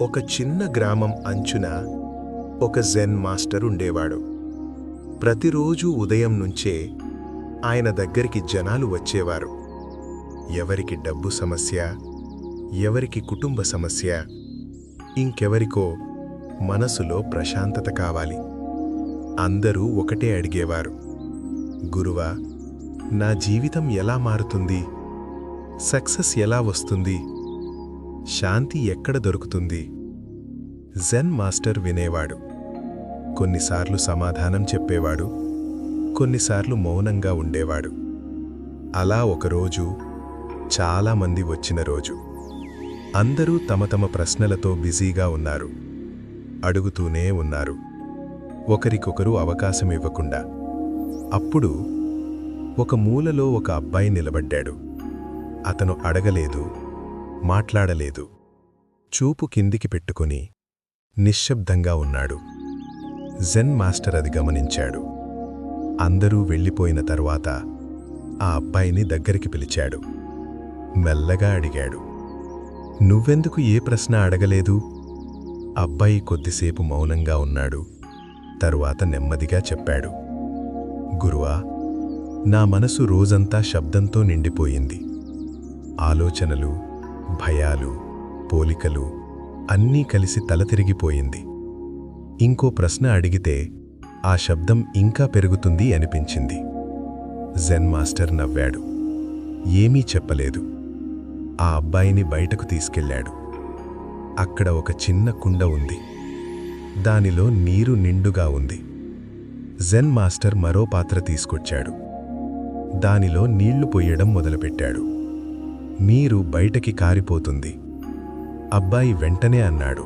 ఒక చిన్న గ్రామం అంచున ఒక జెన్ మాస్టర్ ఉండేవాడు. ప్రతిరోజు ఉదయం నుంచే ఆయన దగ్గరికి జనాలు వచ్చేవారు. ఎవరికి డబ్బు సమస్య ఎవరికి కుటుంబ సమస్య ఇంకెవరికో మనసులో ప్రశాంతత కావాలి. అందరూ ఒకటే అడిగేవారు. గురువా నా జీవితం ఎలా మారుతుంది? సక్సెస్ ఎలా వస్తుంది? శాంతి ఎక్కడ దొరుకుతుంది? జెన్ మాస్టర్ వినేవాడు. కొన్నిసార్లు సమాధానం చెప్పేవాడు. కొన్నిసార్లు మౌనంగా ఉండేవాడు. అలా ఒకరోజు చాలామంది వచ్చిన రోజు. అందరూ తమ తమ ప్రశ్నలతో బిజీగా ఉన్నారు. అడుగుతూనే ఉన్నారు. ఒకరికొకరు అవకాశం ఇవ్వకుండా. అప్పుడు ఒక మూలలో ఒక అబ్బాయి నిలబడ్డాడు. అతను అడగలేదు మాట్లాడలేదు. చూపు కిందికి పెట్టుకుని నిశ్శబ్దంగా ఉన్నాడు. జెన్ మాస్టర్ అది గమనించాడు. అందరూ వెళ్ళిపోయిన తర్వాత ఆ అబ్బాయిని దగ్గరికి పిలిచాడు. మెల్లగా అడిగాడు. నువ్వెందుకు ఏ ప్రశ్న అడగలేదు? అబ్బాయి కొద్దిసేపు మౌనంగా ఉన్నాడు. తరువాత నెమ్మదిగా చెప్పాడు. గురువా నా మనసు రోజంతా శబ్దంతో నిండిపోయింది. ఆలోచనలు భయాలు పోలికలు అన్నీ కలిసి తల తిరిగిపోయింది. ఇంకో ప్రశ్న అడిగితే ఆ శబ్దం ఇంకా పెరుగుతుంది అనిపించింది. జెన్ మాస్టర్ నవ్వాడు. ఏమీ చెప్పలేదు. ఆ అబ్బాయిని బయటకు తీసుకెళ్ళాడు. అక్కడ ఒక చిన్న కుండ ఉంది. దానిలో నీరు నిండుగా ఉంది. జెన్ మాస్టర్ మరో పాత్ర తీసుకొచ్చాడు. దానిలో నీళ్ళు పొయ్యడం మొదలుపెట్టాడు. నీరు బయటకి కారిపోతుంది. అబ్బాయి వెంటనే అన్నాడు.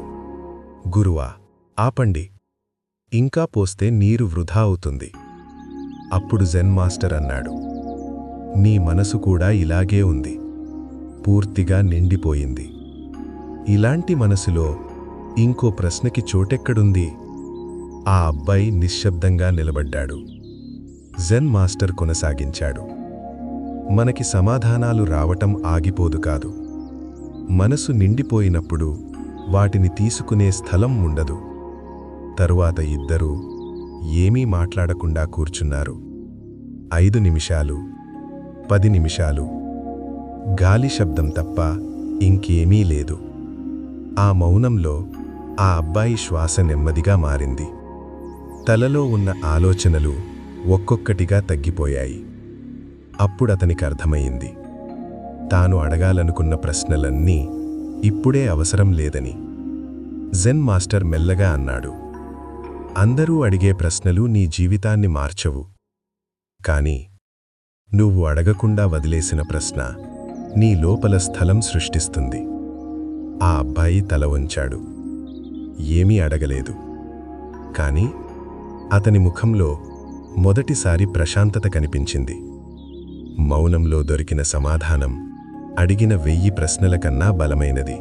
గురువా ఆపండి. ఇంకా పోస్తే నీరు వృధా అవుతుంది. అప్పుడు జెన్ మాస్టర్ అన్నాడు. నీ మనసు కూడా ఇలాగే ఉంది. పూర్తిగా నిండిపోయింది. ఇలాంటి మనసులో ఇంకో ప్రశ్నకి చోటెక్కడుంది? ఆ అబ్బాయి నిశ్శబ్దంగా నిలబడ్డాడు. జెన్ మాస్టర్ కొనసాగించాడు. మనకి సమాధానాలు రావటం ఆగిపోదు కాదు. మనసు నిండిపోయినప్పుడు వాటిని తీసుకునే స్థలం ఉండదు. తరువాత ఇద్దరూ ఏమీ మాట్లాడకుండా కూర్చున్నారు. ఐదు నిమిషాలు పది నిమిషాలు గాలి శబ్దం తప్ప ఇంకేమీ లేదు. ఆ మౌనంలో ఆ అబ్బాయి శ్వాస నెమ్మదిగా మారింది. తలలో ఉన్న ఆలోచనలు ఒక్కొక్కటిగా తగ్గిపోయాయి. అప్పుడతనికి అర్థమయింది తాను అడగాలనుకున్న ప్రశ్నలన్నీ ఇప్పుడే అవసరం లేదని. జెన్ మాస్టర్ మెల్లగా అన్నాడు. అందరూ అడిగే ప్రశ్నలు నీ జీవితాన్ని మార్చవు. కాని నువ్వు అడగకుండా వదిలేసిన ప్రశ్న నీ లోపల స్థలం సృష్టిస్తుంది. ఆ అబ్బాయి తల వంచాడు. ఏమీ అడగలేదు. కాని అతని ముఖంలో మొదటిసారి ప్రశాంతత కనిపించింది. మౌనంలో దొరికిన సమాధానం అడిగిన వెయ్యి ప్రశ్నల కన్నా బలమైనది.